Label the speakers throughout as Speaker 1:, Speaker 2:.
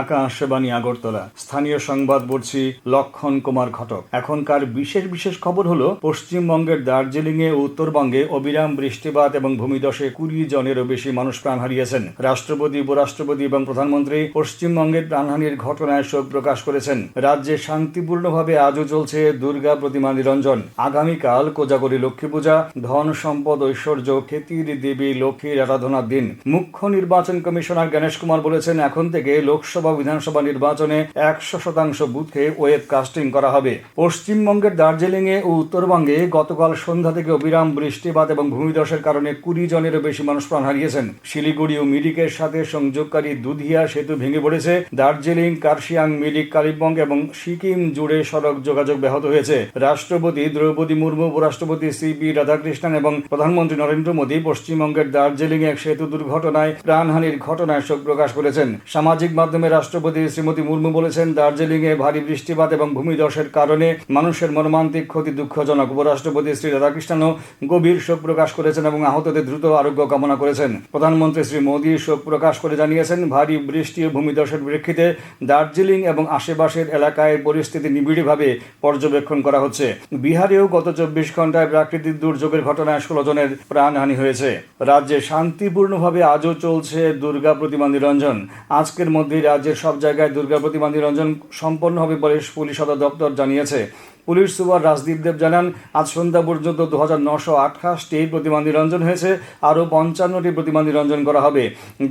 Speaker 1: আকাশবাণী আগরতলা। স্থানীয় সংবাদ পড়ছি লক্ষণ কুমার ঘটক। এখনকার বিশেষ বিশেষ খবর হলো, পশ্চিমবঙ্গের দার্জিলিং এ উত্তরবঙ্গে অবিরাম বৃষ্টিপাত এবং ভূমিদশে কুড়ি জনেরও বেশি মানুষ প্রাণ হারিয়েছেন। রাষ্ট্রপতি, উপরাষ্ট্রপতি এবং প্রধানমন্ত্রী পশ্চিমবঙ্গের প্রাণহানির ঘটনায় শোক প্রকাশ করেছেন। রাজ্যে শান্তিপূর্ণভাবে আজও চলছে দুর্গা প্রতিমা নিরঞ্জন। আগামীকাল কোজাগরী লক্ষ্মী পূজা, ধন সম্পদ, ঐশ্বর্য খ্যাতির দেবী লক্ষ্মীর আরাধনার দিন। মুখ্য নির্বাচন কমিশনার গণেশ কুমার বলেছেন, এখন থেকে লোকসভা বিধানসভা নির্বাচনে একশো শতাংশ বুথে ওয়েব কাস্টিং করা হবে। পশ্চিমবঙ্গের দার্জিলিং এ ও উত্তরবঙ্গে গতকাল সন্ধ্যা থেকে অবিরাম বৃষ্টিপাত এবং ভূমিধসের কারণে কুড়ি জনেরও বেশি মানুষ প্রাণ হারিয়েছেন। শিলিগুড়ি ও মিরিকের সাথে সংযোগকারী দুধিয়া সেতু ভেঙে পড়েছে। দার্জিলিং, কার্শিয়াং, মিরিক, কালিম্পং এবং সিকিম জুড়ে সড়ক যোগাযোগ ব্যাহত হয়েছে। রাষ্ট্রপতি দ্রৌপদী মুর্মু, উপরাষ্ট্রপতি সি পি রাধাকৃষ্ণন এবং প্রধানমন্ত্রী নরেন্দ্র মোদী পশ্চিমবঙ্গের দার্জিলিং এক সেতু দুর্ঘটনায় প্রাণহানির ঘটনায় শোক প্রকাশ করেছেন। সামাজিক মাধ্যমে রাষ্ট্রপতি শ্রীমতী মুর্মু বলেছেন দার্জিলিং এ ভারী বৃষ্টিপাত এবং ভূমিধসের কারণে মানুষের মর্মান্তিক ক্ষতি দুঃখজনক। উপরাষ্ট্রপতি শ্রী রাধাকৃষ্ণনও গভীর শোক প্রকাশ করেছেন এবং আহতদের দ্রুত আরোগ্য কামনা করেছেন। প্রধানমন্ত্রী শ্রী মোদী শোক প্রকাশ করে জানিয়েছেন, ভারী বৃষ্টি ও ভূমিধসের প্রেক্ষিতে দার্জিলিং এবং আশেপাশের এলাকায় পরিস্থিতি নিবিড়ভাবে পর্যবেক্ষণ করা হচ্ছে। বিহারেও গত চব্বিশ ঘন্টায় প্রাকৃতিক দুর্যোগের ঘটনায় ষোলো জনের প্রাণহানি হয়েছে। রাজ্যে শান্তিপূর্ণভাবে আজও চলছে দুর্গা প্রতিমা নিরঞ্জন। আজকের মধ্যেই রাজ্যের সব জায়গায় দুর্গা প্রতিমা নিরঞ্জন সম্পন্ন হবে বলে পুলিশ সদর দপ্তর জানিয়েছে। পুলিশ সুপার রাজদীপ দেব জানান, আজ সন্ধ্যা পর্যন্ত দু হাজার নশো আঠাশটি প্রতিমা নিরঞ্জন হয়েছে, আরও পঞ্চান্নটি প্রতিমা নিরঞ্জন করা হবে।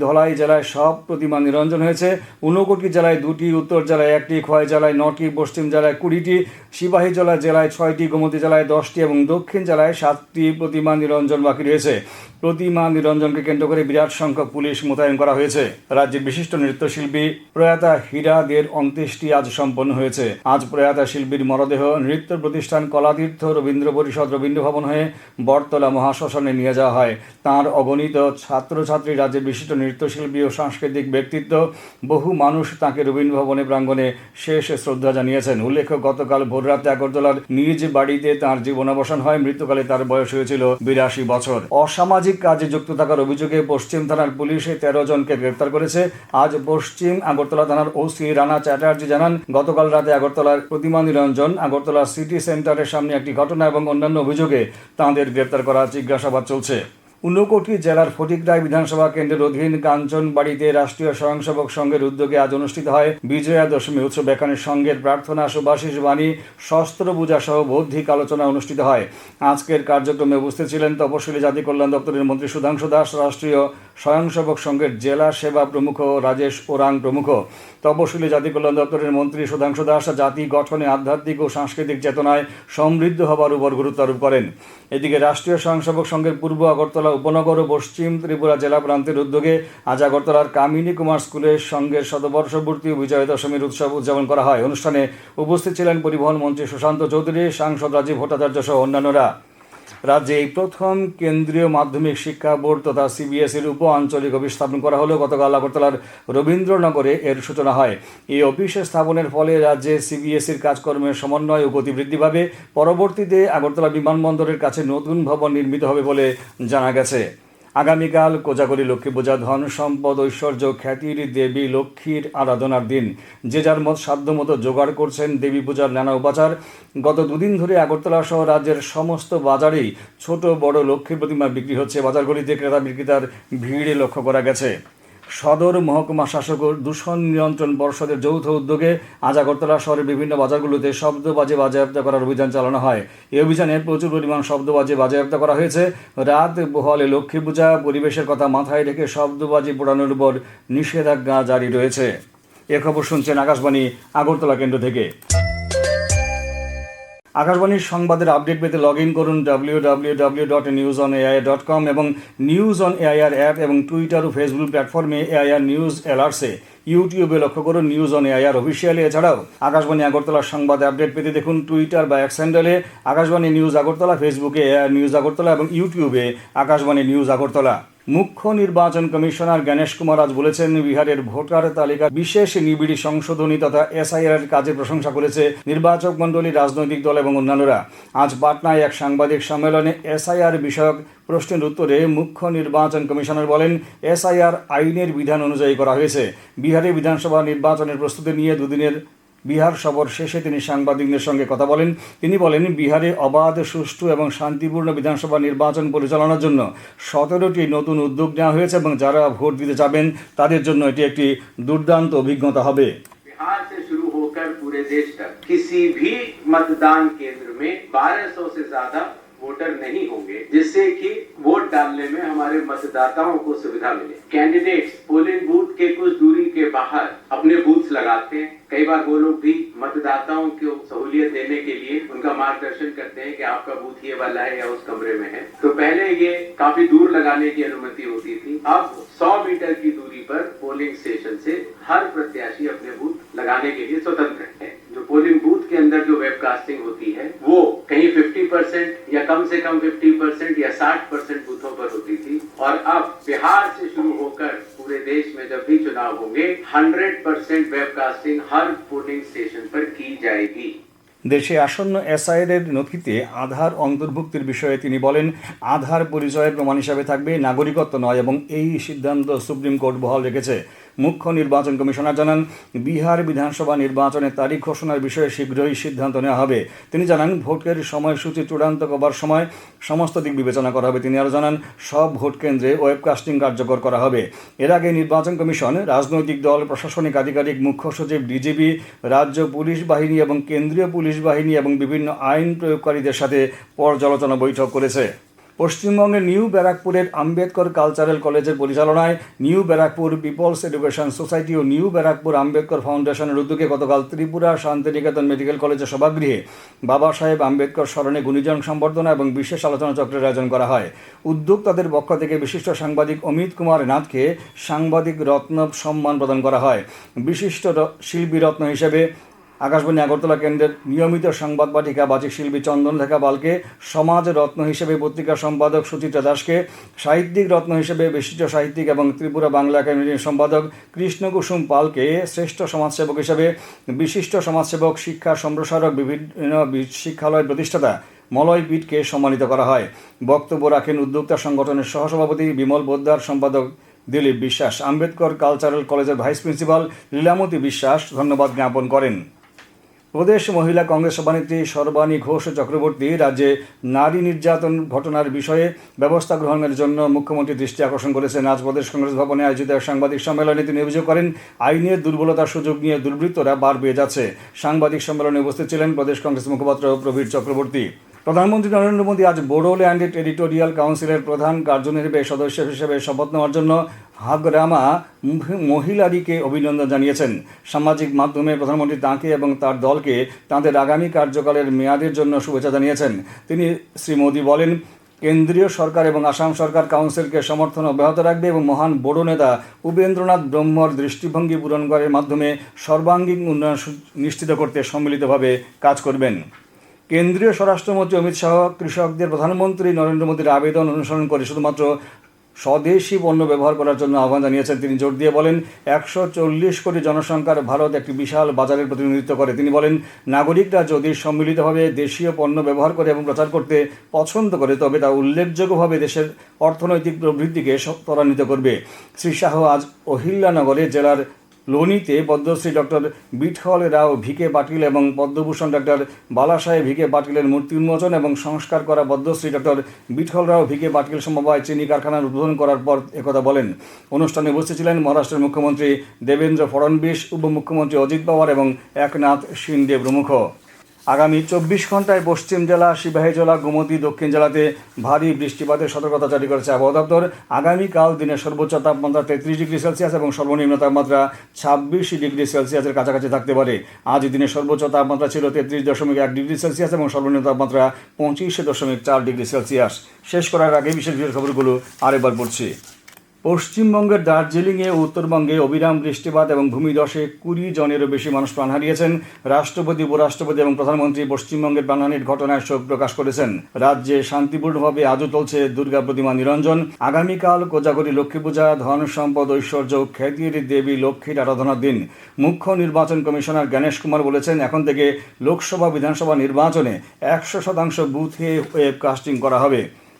Speaker 1: ধলাই জেলায় সব প্রতিমা নিরঞ্জন হয়েছে, ঊনকোটি জেলায় দুটি, উত্তর জেলায় একটি, খোয়াই জেলায় নটি, পশ্চিম জেলায় কুড়িটি, সিপাহী জেলা জেলায় ছয়টি, গোমতী জেলায় দশটি এবং দক্ষিণ জেলায় সাতটি প্রতিমা নিরঞ্জন বাকি রয়েছে। প্রতিমা নিরঞ্জনকে কেন্দ্র করে বিরাট সংখ্যক পুলিশ মোতায়েন করা হয়েছে। রাজ্যের বিশিষ্ট নৃত্যশিল্পী প্রয়াতা হীরা দের অন্ত্যেষ্টি আজ সম্পন্ন হয়েছে। আজ প্রয়াতা শিল্পীর মরদেহ নৃত্য প্রতিষ্ঠান কলাতীর্থ রবীন্দ্র পরিষদ রবীন্দ্র ভবন হয়ে বটতলা মহাশ্মশানে নিয়ে যাওয়া হয়। তাঁর অগণিত ছাত্রছাত্রী রাজ্যের বিশিষ্ট নৃত্যশিল্পী ও সাংস্কৃতিক ব্যক্তিত্ব, বহু মানুষ তাঁকে রবীন্দ্র ভবনে প্রাঙ্গণে শেষ শ্রদ্ধা জানিয়েছেন। উল্লেখ্য, গতকাল ভোররাতে আগরতলার নিজ বাড়িতে তাঁর জীবনাবসান হয়। মৃত্যুকালে তার বয়স হয়েছিল বিরাশি বছর। অসামাজিক কাজে যুক্ত থাকার অভিযোগে পশ্চিম থানার পুলিশে তেরো জনকে গ্রেপ্তার করেছে। আজ পশ্চিম আগরতলা থানার ওসি রানা চ্যাটার্জি জানান, গতকাল রাতে আগরতলার প্রতিমা নিরঞ্জন আগরতলা সিটি সেন্টারের সামনে একটি ঘটনা এবং অন্যান্য অভিযোগে তাঁদের গ্রেপ্তার করা জিজ্ঞাসাবাদ চলছে। ঊনকোটি জেলার ফটিকরায় বিধানসভা কেন্দ্রের অধীন কাঞ্চনবাড়িতে রাষ্ট্রীয় স্বয়ংসেবক সংঘের উদ্যোগে আজ অনুষ্ঠিত হয় বিজয়া দশমী উৎসব। এখানে সংঘের প্রার্থনা, সুভাষিস বাণী, শস্ত্র পূজা সহ বৌদ্ধিক আলোচনা অনুষ্ঠিত হয়। আজকের কার্যক্রমে উপস্থিত ছিলেন তপশিলি জাতি কল্যাণ দপ্তরের মন্ত্রী সুধাংশু দাস, রাষ্ট্রীয় স্বয়ংসেবক সংঘের জেলা সেবা প্রমুখ রাজেশ ওরাং প্রমুখ। তপশিলি জাতি কল্যাণ দপ্তরের মন্ত্রী সুধাংশু দাস জাতি গঠনে আধ্যাত্মিক ও সাংস্কৃতিক চেতনায় সমৃদ্ধ হবার উপর গুরুত্ব আরোপ করেন। এদিকে রাষ্ট্রীয় স্বয়ংসেবক সংঘের পূর্ব আগরতলা উপনগর ও পশ্চিম ত্রিপুরা জেলা প্রান্তের উদ্যোগে আজ আগরতলার কামিনী কুমার স্কুলের সঙ্গে শতবর্ষপূর্তি বিজয় দশমীর উৎসব উদযাপন করা হয়। অনুষ্ঠানে উপস্থিত ছিলেন পরিবহন মন্ত্রী সুশান্ত চৌধুরী, সাংসদ রাজীব ভট্টাচার্য সহ অন্যান্যরা। রাজ্যে এই প্রথম কেন্দ্রীয় মাধ্যমিক শিক্ষা বোর্ড তথা সিবিএসইর উপ আঞ্চলিক অফিস স্থাপন করা হলেও গতকাল আগরতলার রবীন্দ্রনগরে এর সূচনা হয়। এই অফিসে স্থাপনের ফলে রাজ্যে সিবিএসইর কাজকর্মের সমন্বয় ও গতি বৃদ্ধি পাবে। পরবর্তীতে আগরতলা বিমানবন্দরের কাছে নতুন ভবন নির্মিত হবে বলে জানা গেছে। আগামীকাল কোজাগরি লক্ষ্মী পূজা, ধন সম্পদ, ঐশ্বর্য, খ্যাতির দেবী লক্ষ্মীর আরাধনার দিন। যে যার মত সাধ্যমতো জোগাড় করছেন দেবী পূজার নানা উপাচার। গত দুদিন ধরে আগরতলা সহ রাজ্যের সমস্ত বাজারেই ছোট বড় লক্ষ্মী প্রতিমা বিক্রি হচ্ছে। বাজারগুলিতে ক্রেতা বিক্রেতার ভিড়ে লক্ষ্য করা গেছে। সদর মহকুমা শাসক দূষণ নিয়ন্ত্রণ পর্ষদের যৌথ উদ্যোগে আজ আগরতলা শহরের বিভিন্ন বাজারগুলোতে শব্দবাজে বাজেয়াপ্ত করার অভিযান চালানো হয়। এই অভিযানে প্রচুর পরিমাণ শব্দবাজে বাজেয়াপ্ত করা হয়েছে। রাত বহলে লক্ষ্মী পূজা, পরিবেশের কথা মাথায় রেখে শব্দবাজি পোড়ানোর উপর নিষেধাজ্ঞা জারি রয়েছে। এ খবর শুনছেন আকাশবাণী আগরতলা কেন্দ্র থেকে। আকাশবাণীর সংবাদের আপডেট পেতে লগ ইন করুন W W W dot news on AI dot com এবং নিউজ অন এআইআর অ্যাপ এবং টুইটার ও ফেসবুক প্ল্যাটফর্মে এআইআর নিউজ এলার্টসে ইউটিউবে লক্ষ্য করুন নিউজ অন এআইআর অফিসিয়ালি এছাড়াও আকাশবাণী আগরতলার সংবাদ আপডেট পেতে দেখুন টুইটার বা এক্স হ্যান্ডেলে আকাশবাণী নিউজ আগরতলা ফেসবুকে এআইআর নিউজ আগরতলা এবং ইউটিউবে আকাশবাণী নিউজ আগরতলা। মুখ্য নির্বাচন কমিশনার গণেশ কুমার আজ বলেছেন, বিহারের ভোটার তালিকা বিশেষ নিবিড় সংশোধনী তথা এসআইআর কাজের প্রশংসা করেছে নির্বাচক মণ্ডলী, রাজনৈতিক দল এবং অন্যান্যরা। আজ পাটনায় এক সাংবাদিক সম্মেলনে এসআইআর বিষয়ক প্রশ্নের উত্তরে মুখ্য নির্বাচন কমিশনার বলেন এসআইআর আইনের বিধান অনুযায়ী করা হয়েছে। বিহারে বিধানসভা নির্বাচনের প্রস্তুতি নিয়ে দুদিনের বিহার সফর শেষে তিনি সাংবাদিকদের সঙ্গে কথা বলেন তিনি বলেন বিহারে অবাধ সুষ্ঠু এবং শান্তিপূর্ণ বিধানসভা নির্বাচন পরিচালনার জন্য সতেরোটি নতুন উদ্যোগ নেওয়া হয়েছে এবং যারা ভোট দিতে যাবেন তাদের জন্য এটি একটি দুর্দান্ত অভিজ্ঞতা হবে
Speaker 2: बिहार से शुरू होकर पूरे देश तक किसी भी मतदान केंद्र में 1200 से ज्यादा वोटर नहीं होंगे, जिससे कि वोट डालने में हमारे मतदाताओं को सुविधा मिले। कैंडिडेट्स पोलिंग बूथ के कुछ दूरी के बाहर अपने बूथ लगाते हैं। कई बार वो लोग भी मतदाताओं को सहूलियत देने के लिए उनका मार्गदर्शन करते हैं कि आपका बूथ ये वाला है या उस कमरे में है। तो पहले ये काफ़ी दूर लगाने की अनुमति होती थी। अब 100 मीटर की दूरी पर पोलिंग स्टेशन से हर प्रत्याशी अपने बूथ लगाने के लिए स्वतंत्र है। पोलिंग बूथ के अंदर जो वेबकास्टिंग होती है वो कहीं 50 परसेंट या कम से कम 50 परसेंट या 60 परसेंट बूथों पर होती थी और अब बिहार से शुरू होकर पूरे देश में जब भी चुनाव होंगे 100 परसेंट वेबकास्टिंग हर पोलिंग स्टेशन पर की जाएगी
Speaker 1: দেশে আসন্ন এসআইআর নথিতে আধার অন্তর্ভুক্তির বিষয়ে তিনি বলেন আধার পরিচয়ের প্রমাণ হিসাবে থাকবে নাগরিকত্ব নয় এবং এই সিদ্ধান্ত সুপ্রিম কোর্ট বহাল রেখেছে মুখ্য নির্বাচন কমিশনার জানান, বিহার বিধানসভা নির্বাচনের তারিখ ঘোষণার বিষয়ে শীঘ্রই সিদ্ধান্ত নেওয়া হবে। তিনি জানান, ভোটের সময়সূচি চূড়ান্ত করবার সময় সমস্ত দিক বিবেচনা করা হবে। তিনি আরও জানান, সব ভোট কেন্দ্রে ওয়েবকাস্টিং কার্যকর করা হবে। এর আগে নির্বাচন কমিশন, রাজনৈতিক দল, প্রশাসনিক আধিকারিক, মুখ্য সচিব, ডিজিপি, রাজ্য পুলিশ বাহিনী এবং কেন্দ্রীয় পুলিশ বাহিনী এবং বিভিন্ন আইন প্রয়োগকারীদের সাথে পর্যালোচনা বৈঠক করেছে। পশ্চিমবঙ্গের নিউ ব্যারাকপুরের আম্বেদকর কালচারাল কলেজের পরিচালনায় new Barrackpore People's education society ও নিউ ব্যারাকপুর আম্বেদকর ফাউন্ডেশনের উদ্যোগে গতকাল ত্রিপুরা শান্তিনিকেতন মেডিকেল কলেজের সভাগৃহে বাবা সাহেব আম্বেদকর স্মরণে গুণীজন সম্বর্ধনা এবং বিশেষ আলোচনা চক্রের আয়োজন করা হয়। উদ্যোক্তাদের পক্ষ থেকে বিশিষ্ট সাংবাদিক অমিত কুমার নাথকে সাংবাদিক রত্ন সম্মান প্রদান করা হয়। বিশিষ্ট শিল্পী রত্ন হিসেবে আকাশবাণী আগরতলা কেন্দ্রের নিয়মিত সংবাদ পাঠিকা বাচিক শিল্পী চন্দনলেখা পালকে সমাজ রত্ন হিসেবে পত্রিকা সম্পাদক সুচিত্রা দাসকে সাহিত্যিক রত্ন হিসেবে বিশিষ্ট সাহিত্যিক এবং ত্রিপুরা বাংলা একাডেমির সম্পাদক কৃষ্ণকুসুম পালকে শ্রেষ্ঠ সমাজসেবক হিসেবে বিশিষ্ট সমাজসেবক, শিক্ষা সম্প্রসারক, বিভিন্ন শিক্ষালয় প্রতিষ্ঠাতা মলয় পিটকে সম্মানিত করা হয়। বক্তব্য রাখেন উদ্যোক্তা সংগঠনের সহসভাপতি বিমল বোদ্দার, সম্পাদক দিলীপ বিশ্বাস, আম্বেদকর কালচারাল কলেজের ভাইস প্রিন্সিপাল লীলামতী বিশ্বাস। ধন্যবাদ জ্ঞাপন করেন। প্রদেশ মহিলা কংগ্রেস সভানেত্রী সর্বাণী ঘোষ চক্রবর্তী রাজ্যে নারী নির্যাতন ঘটনার বিষয়ে ব্যবস্থা গ্রহণের জন্য মুখ্যমন্ত্রী দৃষ্টি আকর্ষণ করেছেন। আজ প্রদেশ কংগ্রেস ভবনে আয়োজিত এক সাংবাদিক সম্মেলনে তিনি অভিযোগ করেন, আইনের দুর্বলতার সুযোগ নিয়ে দুর্বৃত্তরা বার পেয়ে যাচ্ছে। সাংবাদিক সম্মেলনে উপস্থিত ছিলেন প্রদেশ কংগ্রেস মুখপাত্র প্রবীর চক্রবর্তী। প্রধানমন্ত্রী নরেন্দ্র মোদী আজ বোডোল্যান্ড টেরিটোরিয়াল কাউন্সিলের প্রধান কার্যনির্বাহী সদস্য হিসেবে শপথ নেওয়ার জন্য হাগরামা মহি- মহিলারিকে অভিনন্দন জানিয়েছেন। সামাজিক মাধ্যমে প্রধানমন্ত্রী তাঁকে এবং তার দলকে তাঁদের আগামী কার্যকালের মেয়াদের জন্য শুভেচ্ছা জানিয়েছেন। তিনি শ্রী মোদী বলেন, কেন্দ্রীয় সরকার এবং আসাম সরকার কাউন্সিলকে সমর্থন অব্যাহত রাখবে এবং মহান বড়ো নেতা উপেন্দ্রনাথ ব্রহ্মর দৃষ্টিভঙ্গি পূরণ করার মাধ্যমে সর্বাঙ্গীন উন্নয়ন নিশ্চিত করতে সম্মিলিতভাবে কাজ করবেন। কেন্দ্রীয় স্বরাষ্ট্রমন্ত্রী অমিত শাহ, কৃষকদের প্রধানমন্ত্রী নরেন্দ্র মোদীর আবেদন অনুসরণ করে শুধুমাত্র স্বদেশি পণ্য ব্যবহার করার জন্য আহ্বান জানিয়েছেন। তিনি জোর দিয়ে বলেন, একশো চল্লিশ কোটি জনসংখ্যার ভারত একটি বিশাল বাজারের প্রতিনিধিত্ব করে। তিনি বলেন, নাগরিকরা যদি সম্মিলিতভাবে দেশীয় পণ্য ব্যবহার করে এবং প্রচার করতে পছন্দ করে, তবে তা উল্লেখযোগ্যভাবে দেশের অর্থনৈতিক প্রবৃদ্ধিকে ত্বরান্বিত করবে। শ্রী শাহ আজ অহিল্লানগরে জেলার লোনিতে পদ্মশ্রী ডক্টর বিঠল রাও, ভিকে পাটিল এবং পদ্মভূষণ ডক্টর বালাসাহেব ভিকে পাটিলের মূর্তি উন্মোচন এবং সংস্কার করা পদ্মশ্রী ডক্টর বিঠল রাও, ভিকে পাটিল সমবায় চিনি কারখানার উদ্বোধন করার পর একথা বলেন। অনুষ্ঠানে উপস্থিত ছিলেন মহারাষ্ট্রের মুখ্যমন্ত্রী দেবেন্দ্র ফড়নবিশ, উপমুখ্যমন্ত্রী অজিত পাওয়ার এবং একনাথ সিন্ডে প্রমুখ। আগামী চব্বিশ ঘন্টায় পশ্চিম জেলা, সিপাহী জেলা, গোমতী, দক্ষিণ জেলাতে ভারী বৃষ্টিপাতের সতর্কতা জারি করেছে আবহাওয়া দপ্তর। আগামীকাল দিনের সর্বোচ্চ তাপমাত্রা তেত্রিশ ডিগ্রি সেলসিয়াস এবং সর্বনিম্ন তাপমাত্রা ছাব্বিশ ডিগ্রি সেলসিয়াসের কাছাকাছি থাকতে পারে। আজ দিনের সর্বোচ্চ তাপমাত্রা ছিল তেত্রিশ দশমিক এক ডিগ্রি সেলসিয়াস এবং সর্বনিম্ন তাপমাত্রা পঁচিশ দশমিক চার ডিগ্রি সেলসিয়াস। শেষ করার আগে বিশেষ বিশেষ খবরগুলো আরেকবার পড়ছি। পশ্চিমবঙ্গের দার্জিলিংয়ে উত্তরবঙ্গে অবিরাম বৃষ্টিপাত এবং ভূমিধসে কুড়ি জনেরও বেশি মানুষ প্রাণ হারিয়েছেন। রাষ্ট্রপতি, উপরাষ্ট্রপতি এবং প্রধানমন্ত্রী পশ্চিমবঙ্গের প্রাণহানির ঘটনায় শোক প্রকাশ করেছেন। রাজ্যে শান্তিপূর্ণভাবে আজও চলছে দুর্গা প্রতিমা নিরঞ্জন। আগামীকাল কোজাগরী লক্ষ্মী পূজা, ধন সম্পদ, ঐশ্বর্য খ্যাতির দেবী লক্ষ্মীর আরাধনার দিন। মুখ্য নির্বাচন কমিশনার গণেশ কুমার বলেছেন, এখন থেকে লোকসভা বিধানসভা নির্বাচনে একশো শতাংশ বুথে ওয়েব কাস্টিং করা হবে।